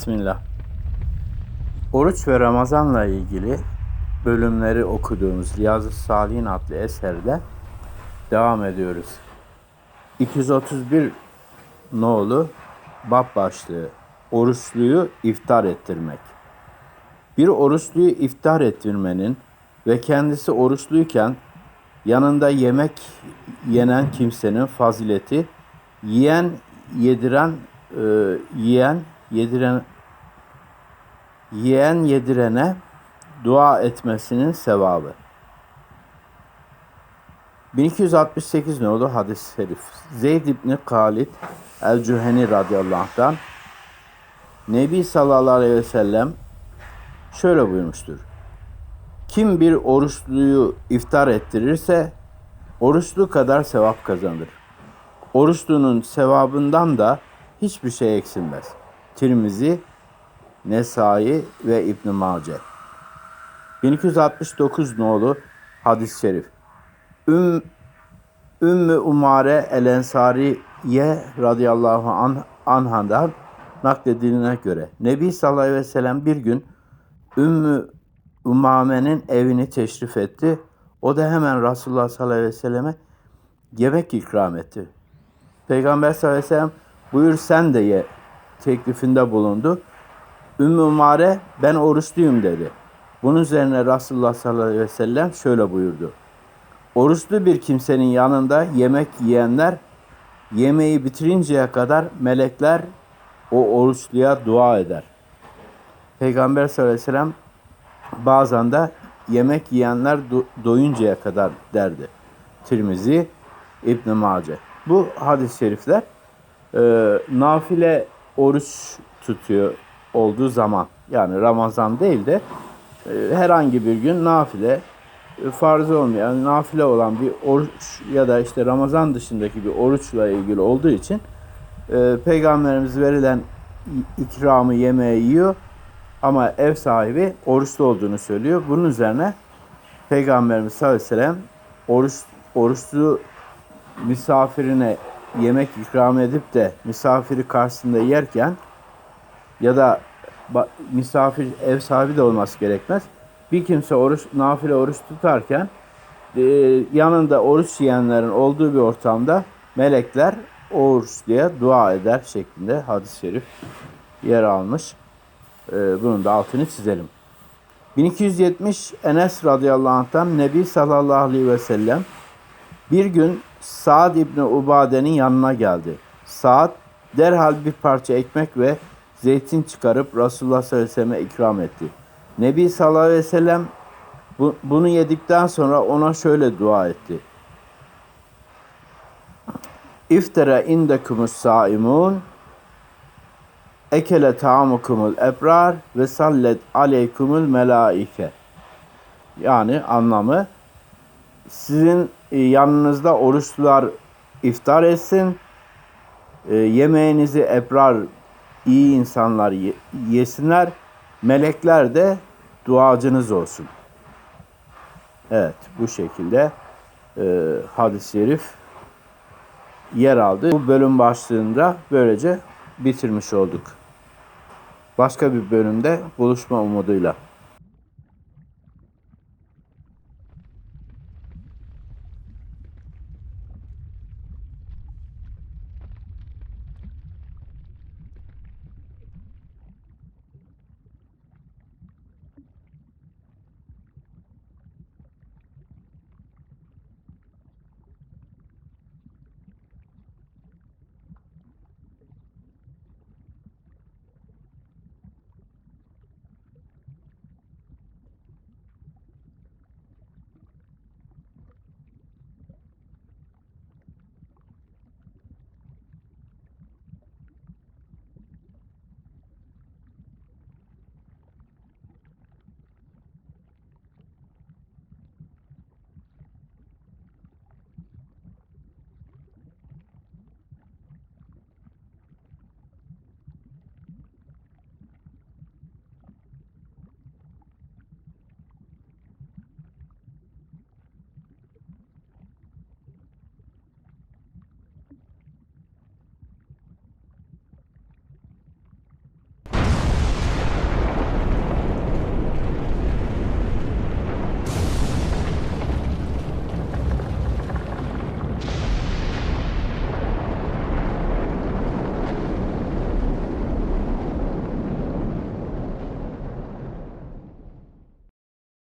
Bismillah. Oruç ve Ramazan'la ilgili bölümleri okuduğumuz Riyazu Salihin adlı eserde devam ediyoruz. 231 nolu bab başlığı Oruçluyu iftar ettirmek. Bir oruçluyu iftar ettirmenin ve kendisi oruçluyken yanında yemek yenen kimsenin fazileti yiyen yediren e, yiyen yediren yiyen yedirene dua etmesinin sevabı. 1268 ne oldu hadis-i şerif. Zeyd İbni Halid el-Cüheni radıyallahu anh'tan Nebi sallallahu aleyhi ve sellem şöyle buyurmuştur. Kim bir oruçluyu iftar ettirirse oruçlu kadar sevap kazanır. Oruçlunun sevabından da hiçbir şey eksilmez. Tirmizi, Nesai ve İbn Mace. 1269 nolu hadis-i şerif. Üm, Ümmü Umare el-Ensariye radıyallahu anh, anhadan nakledilene göre Nebi sallallahu aleyhi ve sellem bir gün Ümmü Umame'nin evini teşrif etti. O da hemen Resulullah sallallahu aleyhi ve selleme yemek ikram etti. Peygamber sallallahu aleyhi ve sellem buyur sen de ye teklifinde bulundu. Ümmü Umare ben oruçluyum dedi. Bunun üzerine Resulullah sallallahu aleyhi ve sellem şöyle buyurdu. Oruçlu bir kimsenin yanında yemek yiyenler yemeği bitirinceye kadar melekler o oruçluya dua eder. Peygamber sallallahu aleyhi ve sellem bazen de yemek yiyenler do- doyuncaya kadar derdi. Tirmizi, İbn Mace. Bu hadis-i şerifler e, nafile oruç tutuyor olduğu zaman yani Ramazan değil de e, herhangi bir gün nafile e, farz olmayan nafile olan bir oruç ya da işte Ramazan dışındaki bir oruçla ilgili olduğu için e, peygamberimiz verilen ikramı yemeği yiyor ama ev sahibi oruçlu olduğunu söylüyor. Bunun üzerine Peygamberimiz sallallahu aleyhi ve sellem oruç, oruçlu misafirine yemek ikram edip de misafiri karşısında yerken ya da misafir ev sahibi de olması gerekmez. Bir kimse oruç nafile oruç tutarken e, yanında oruç yiyenlerin olduğu bir ortamda melekler oruç diye dua eder şeklinde hadis-i şerif yer almış. E, bunun da altını çizelim. 1270 Enes radıyallahu anh'tan Nebi sallallahu aleyhi ve sellem bir gün Saad İbni Ubade'nin yanına geldi. Saad derhal bir parça ekmek ve zeytin çıkarıp Resulullah sallallahu aleyhi ve selleme ikram etti. Nebi sallallahu aleyhi ve sellem bu- bunu yedikten sonra ona şöyle dua etti. İftara indekumus saimun ekele taamukumul ebrar ve sallet aleykumul melaike. Yani anlamı sizin e, yanınızda oruçlular iftar etsin. E, yemeğinizi ebrar iyi insanlar ye- yesinler. Melekler de duacınız olsun. Evet bu şekilde e, hadis-i şerif yer aldı. Bu bölüm başlığında böylece bitirmiş olduk. Başka bir bölümde buluşma umuduyla.